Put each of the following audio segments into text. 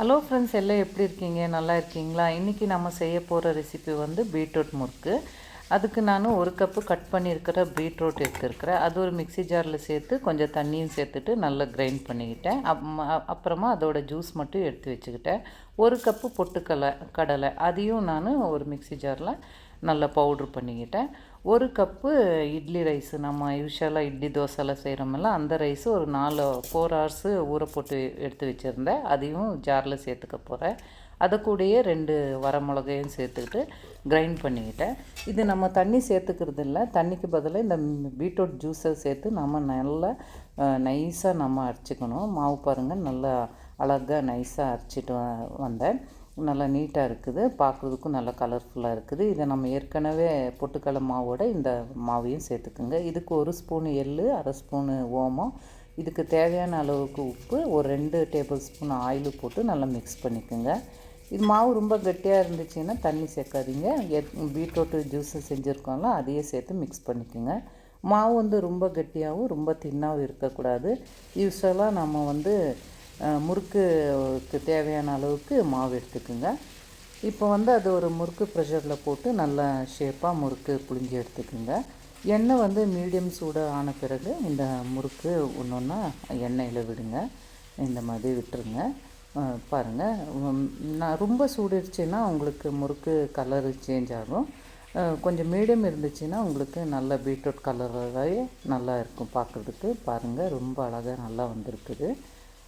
Hello friends எல்லாம் எப்படி இருக்கீங்க? நல்லா இருக்கீங்களா? இன்றைக்கி நம்ம செய்ய போகிற ரெசிபி வந்து பீட்ரூட் முறுக்கு. அதுக்கு நான் ஒரு கப்பு கட் பண்ணியிருக்கிற பீட்ரூட் எடுத்துருக்கிறேன். அது ஒரு மிக்ஸி ஜாரில் சேர்த்து கொஞ்சம் தண்ணியும் சேர்த்துட்டு நல்லா கிரைண்ட் பண்ணிக்கிட்டேன். அப்- அப்புறமா அதோடய ஜூஸ் மட்டும் எடுத்து வச்சுக்கிட்டேன். ஒரு கப்பு பொட்டுக்கடலை கடலை அதையும் நான் ஒரு மிக்ஸி ஜாரில் நல்லா பவுட்ரு பண்ணிக்கிட்டேன். ஒரு கப்பு இட்லி ரைஸு நம்ம யூஸ்வலாக இட்லி தோசைலாம் செய்கிறோமில்ல அந்த ரைஸு ஒரு நாலு ஃபோர் ஹவர்ஸு ஊற போட்டு எடுத்து வச்சுருந்தேன். அதையும் ஜாரில் சேர்த்துக்க போகிறேன். அதை கூடயே ரெண்டு வரமிளகையும் சேர்த்துக்கிட்டு கிரைண்ட் பண்ணிக்கிட்டேன். இது நம்ம தண்ணி சேர்த்துக்கிறது இல்லை தண்ணிக்கு பதிலாக இந்த பீட்ரூட் ஜூஸை சேர்த்து நம்ம நல்லா நைஸாக நம்ம அரைச்சிக்கணும். மாவு பாருங்கள் நல்லா அழகாக நைஸாக அரைச்சிட்டு வ- வந்தேன். நல்லா நீட்டாக இருக்குது. பார்க்குறதுக்கும் நல்லா கலர்ஃபுல்லாக இருக்குது. இதை நம்ம ஏற்கனவே பொட்டுக்கடலை மாவோட இந்த மாவையும் சேர்த்துக்குங்க. இதுக்கு ஒரு ஸ்பூன் எள்ளு அரை ஸ்பூனு ஓமம். இதுக்கு தேவையான அளவுக்கு உப்பு ஒரு ரெண்டு டேபிள் ஸ்பூன் ஆயில் போட்டு நல்லா மிக்ஸ் பண்ணிக்கோங்க. இது மாவு ரொம்ப கட்டியாக இருந்துச்சுன்னா தண்ணி சேர்க்காதீங்க. எத் பீட்ரூட்டு ஜூஸு செஞ்சுருக்கோம்ல அதையே சேர்த்து மிக்ஸ் பண்ணிக்கோங்க. மாவு வந்து ரொம்ப கட்டியாகவும் ரொம்ப தின்னாகவும் இருக்கக்கூடாது. யூஸ்வலாக நம்ம வந்து முறுக்குக்கு தேவையான அளவுக்கு மாவு எடுத்துக்குங்க. இப்போ வந்து அது ஒரு முறுக்கு ப்ரெஷரில் போட்டு நல்லா ஷேப்பாக முறுக்கு புழிஞ்சு எடுத்துக்குங்க. எண்ணெய் வந்து மீடியம் சூடு ஆன பிறகு இந்த முறுக்கு ஒன்று ஒன்றா எண்ணெயில் விடுங்க. இந்த மாதிரி விட்டுருங்க. பாருங்கள் நான் ரொம்ப சூடிடுச்சுன்னா உங்களுக்கு முறுக்கு கலரு சேஞ்ச் ஆகும். கொஞ்சம் மீடியம் இருந்துச்சுன்னா உங்களுக்கு நல்ல பீட்ரூட் கலராகவே நல்லா இருக்கும் பார்க்குறதுக்கு. பாருங்கள் ரொம்ப அழகாக நல்லா வந்திருக்குது.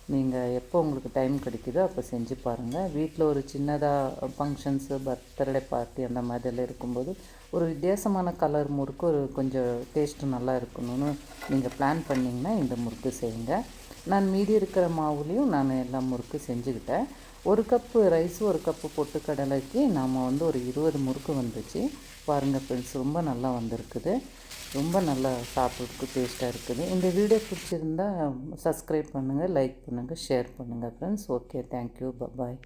நீங்கள் எப்போ உங்களுக்கு டைம் கிடைக்குதோ அப்போ செஞ்சு பாருங்கள் வீட்டில் ஒரு சின்னதாக ஃபங்க்ஷன்ஸு பர்த்டே பார்ட்டி அந்த மாதிரிலாம் இருக்கும்போது ஒரு வித்தியாசமான கலர் முறுக்கு ஒரு கொஞ்சம் டேஸ்ட்டு நல்லா இருக்கணும்னு நீங்கள் பிளான் பண்ணிங்கன்னா இந்த முறுக்கு செய்யுங்க. நான் மீதி இருக்கிற மாவுலேயும் நான் எல்லா முறுக்கு செஞ்சுக்கிட்டேன். ஒரு கப்பு ரைஸ் ஒரு கப்பு பொட்டுக்கடலைக்கு நாம் வந்து ஒரு இருபது முறுக்கு வந்துச்சு. பாருங்கள் ஃப்ரெண்ட்ஸ் ரொம்ப நல்லா வந்திருக்குது. ரொம்ப நல்லா சாப்பிட்றதுக்கு டேஸ்ட்டாக இருக்குது. இந்த வீடியோ பிடிச்சிருந்தா சப்ஸ்கிரைப் பண்ணுங்கள் லைக் பண்ணுங்கள் ஷேர் பண்ணுங்கள் ஃப்ரெண்ட்ஸ் ஓகே தேங்க்யூ பாய்